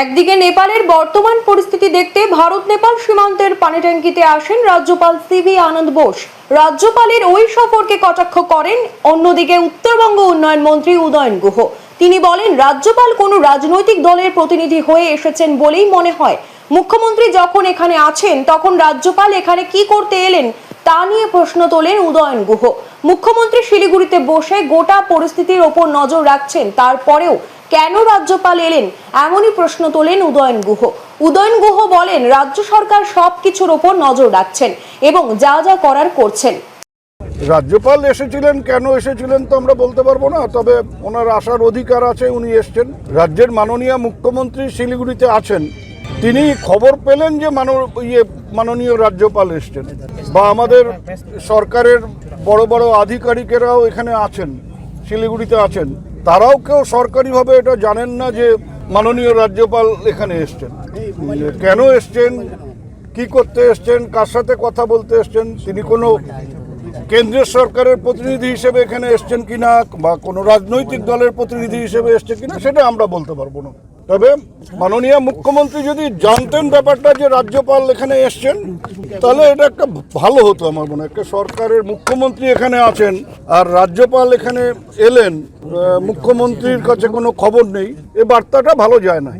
একদিকে নেপালের বর্তমান পরিস্থিতি দেখতে ভারত নেপাল সীমান্তের পানিট্যাঙ্কিতে আসেন রাজ্যপাল সিভি আনন্দ বোস। রাজ্যপালের ওই সফরকে কটাক্ষ করেন অন্যদিকে উত্তরবঙ্গ উন্নয়ন মন্ত্রী উদয়ন গুহ। তিনি বলেন, রাজ্যপাল কোনো রাজনৈতিক দলের প্রতিনিধি হয়ে এসেছেন বলেই মনে হয়। মুখ্যমন্ত্রী যখন এখানে আছেন, তখন রাজ্যপাল এখানে কি করতে এলেন তা নিয়ে প্রশ্ন তোলেন উদয়ন গুহ। মুখ্যমন্ত্রী শিলিগুড়িতে বসে গোটা পরিস্থিতির ওপর নজর রাখছেন। তারপরেও কেন রাজ্যপাল এলেন? এমনই প্রশ্ন তোলেন উদয়ন গুহ। উদয়ন গুহ বলেন, রাজ্য সরকার সব কিছুর ওপর নজর রাখছেন এবং যা যা করার করছেন। রাজ্যপাল এসেছিলেন, কেন এসেছিলেন তো আমরা বলতে পারব না, তবে ওনার আসার অধিকার আছে, উনি এসছেন। রাজ্যের মাননীয় মুখ্যমন্ত্রী শিলিগুড়িতে আছেন। তিনি খবর পেলেন যে মানো ইয়ে মাননীয় রাজ্যপাল এসছেন। বা আমাদের সরকারের বড় বড় আধিকারিকেরাও এখানে আছেন, শিলিগুড়িতে আছেন। তারাও কেউ সরকারিভাবে এটা জানেন না যে মাননীয় রাজ্যপাল এখানে এসছেন। কেন এসছেন, কি করতে এসছেন, কার সাথে কথা বলতে এসছেন, তিনি কোনো কেন্দ্রের সরকারের প্রতিনিধি হিসেবে এখানে এসছেন কিনা বা কোনো রাজনৈতিক দলের প্রতিনিধি হিসেবে এসছে কিনা, সেটা আমরা বলতে পারব না। তবে মাননীয় মুখ্যমন্ত্রী যদি জানতেন ব্যাপারটা যে রাজ্যপাল এখানে এসছেন, তাহলে এটা একটা ভালো হতো আমার মনে হয়। একটা সরকারের মুখ্যমন্ত্রী এখানে আছেন আর রাজ্যপাল এখানে এলেন মুখ্যমন্ত্রীর কাছে কোনো খবর নেই, এ বার্তাটা ভালো যায় না